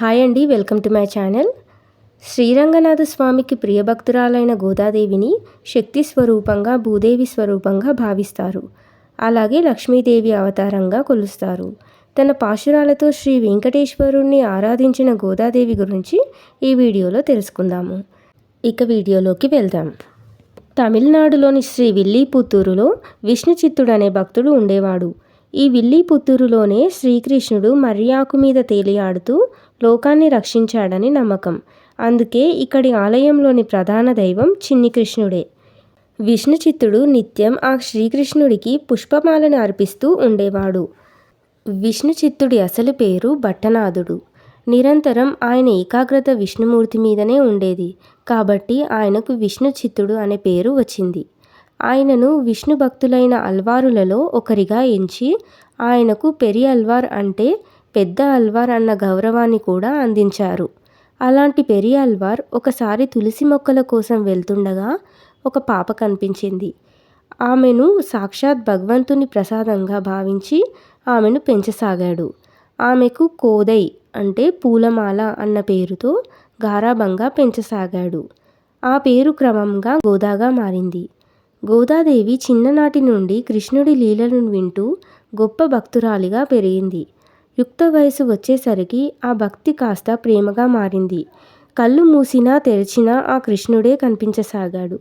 Hi అండి welcome to my channel. Sriranganatha స్వామికి ప్రియభక్తురాలైన గోదాదేవిని శక్తి స్వరూపంగా భూదేవి స్వరూపంగా భావిస్తారు. అలాగే లక్ష్మీదేవి అవతారంగా కొలుస్తారు. తన పాశురాలతో శ్రీ వెంకటేశ్వరుణ్ణి ఆరాధించిన గోదాదేవి గురించి ఈ వీడియోలో తెలుసుకుందాము. ఇక వీడియోలోకి వెళ్దాం. తమిళనాడులోని శ్రీ విల్లీపుత్తూరులో విష్ణు చిత్తుడు అనే భక్తుడు ఉండేవాడు. ఈ విల్లీపుత్తూరులోనే శ్రీకృష్ణుడు మర్యాకు మీద తేలియాడుతూ లోకాన్ని రక్షించాడని నమ్మకం. అందుకే ఇక్కడి ఆలయంలోని ప్రధాన దైవం చిన్ని కృష్ణుడే. విష్ణు చిత్తుడు నిత్యం ఆ శ్రీకృష్ణుడికి పుష్పమాలను అర్పిస్తూ ఉండేవాడు. విష్ణు చిత్తుడి అసలు పేరు భట్టనాథుడు. నిరంతరం ఆయన ఏకాగ్రత విష్ణుమూర్తి మీదనే ఉండేది. కాబట్టి ఆయనకు విష్ణు చిత్తుడు అనే పేరు వచ్చింది. ఆయనను విష్ణు భక్తులైన అల్వారులలో ఒకరిగా ఎంచి ఆయనకు పెరి అల్వార్ అంటే పెద్ద అల్వార్ అన్న గౌరవాన్ని కూడా అందించారు. అలాంటి పెరి అల్వార్ ఒకసారి తులసి మొక్కల కోసం వెళ్తుండగా ఒక పాప కనిపించింది. ఆమెను సాక్షాత్ భగవంతుని ప్రసాదంగా భావించి ఆమెను పెంచసాగాడు. ఆమెకు కోదై అంటే పూలమాల అన్న పేరుతో గారాబంగా పెంచసాగాడు. ఆ పేరు క్రమంగా గోదాగా మారింది. గోదాదేవి చిన్ననాటి నుండి కృష్ణుడి లీలను వింటూ గొప్ప భక్తురాలిగా పెరిగింది. యుక్త వయసు వచ్చేసరికి ఆ భక్తి కాస్త ప్రేమగా మారింది. కళ్ళు మూసినా తెరిచినా ఆ కృష్ణుడే కనిపించసాగాడు.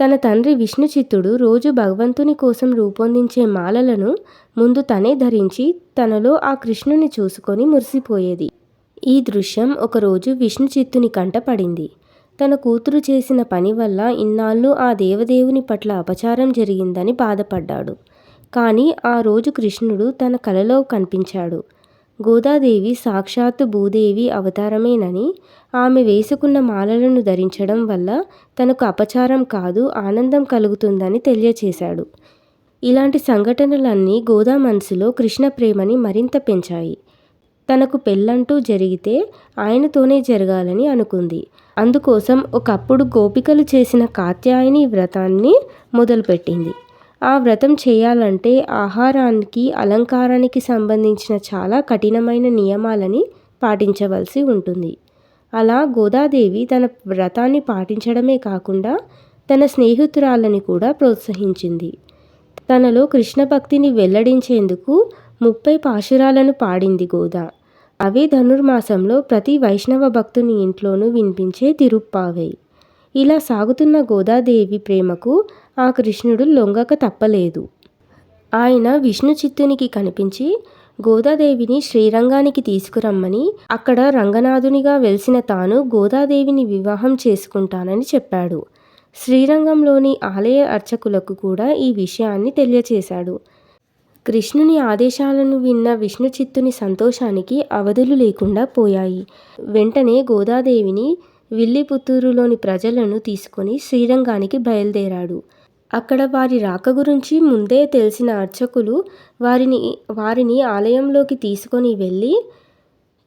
తన తండ్రి విష్ణుచిత్తుడు రోజు భగవంతుని కోసం రూపొందించే మాలలను ముందు తనే ధరించి తనలో ఆ కృష్ణుని చూసుకొని మురిసిపోయేది. ఈ దృశ్యం ఒకరోజు విష్ణుచిత్తుని కంట పడింది. తన కూతురు చేసిన పని వల్ల ఇన్నాళ్ళు ఆ దేవదేవుని పట్ల అపచారం జరిగిందని బాధపడ్డాడు. కానీ ఆ రోజు కృష్ణుడు తన కలలో కనిపించాడు. గోదాదేవి సాక్షాత్తు భూదేవి అవతారమేనని ఆమె వేసుకున్న మాలలను ధరించడం వల్ల తనకు అపచారం కాదు ఆనందం కలుగుతుందని తెలియచేశాడు. ఇలాంటి సంఘటనలన్నీ గోదా మనసులో కృష్ణ ప్రేమని మరింత పెంచాయి. తనకు పెళ్ళంటూ జరిగితే ఆయనతోనే జరగాలని అనుకుంది. అందుకోసం ఒకప్పుడు గోపికలు చేసిన కాత్యాయని వ్రతాన్ని మొదలుపెట్టింది. ఆ వ్రతం చేయాలంటే ఆహారానికి అలంకారానికి సంబంధించిన చాలా కఠినమైన నియమాలని పాటించవలసి ఉంటుంది. అలా గోదాదేవి తన వ్రతాన్ని పాటించడమే కాకుండా తన స్నేహితురాలని కూడా ప్రోత్సహించింది. తనలో కృష్ణ భక్తిని వెల్లడించేందుకు ముప్పై పాశురాలను పాడింది గోదా. అవే ధనుర్మాసంలో ప్రతి వైష్ణవ భక్తుని ఇంట్లోనూ వినిపించే తిరుప్పావై. ఇలా సాగుతున్న గోదాదేవి ప్రేమకు ఆ కృష్ణుడు లొంగక తప్పలేదు. ఆయన విష్ణు చిత్తునికి కనిపించి గోదాదేవిని శ్రీరంగానికి తీసుకురమ్మని అక్కడ రంగనాథునిగా వెలిసిన తాను గోదాదేవిని వివాహం చేసుకుంటానని చెప్పాడు. శ్రీరంగంలోని ఆలయ అర్చకులకు కూడా ఈ విషయాన్ని తెలియచేశాడు. కృష్ణుని ఆదేశాలను విన్న విష్ణు చిత్తుని సంతోషానికి అవధులు లేకుండా పోయాయి. వెంటనే గోదాదేవిని విల్లిపుత్తూరులోని ప్రజలను తీసుకొని శ్రీరంగానికి బయలుదేరాడు. అక్కడ వారి రాక గురించి ముందే తెలిసిన అర్చకులు వారిని వారిని ఆలయంలోకి తీసుకొని వెళ్ళి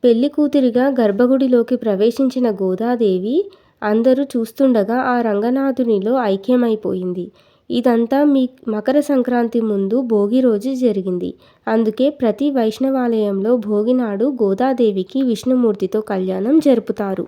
పెళ్ళి కూతురిగా గర్భగుడిలోకి ప్రవేశించిన గోదాదేవి అందరూ చూస్తుండగా ఆ రంగనాథునిలో ఐక్యమైపోయింది. ఇదంతా మీ మకర సంక్రాంతి ముందు భోగి రోజు జరిగింది. అందుకే ప్రతి వైష్ణవాలయంలో భోగినాడు గోదాదేవికి విష్ణుమూర్తితో కళ్యాణం జరుపుతారు.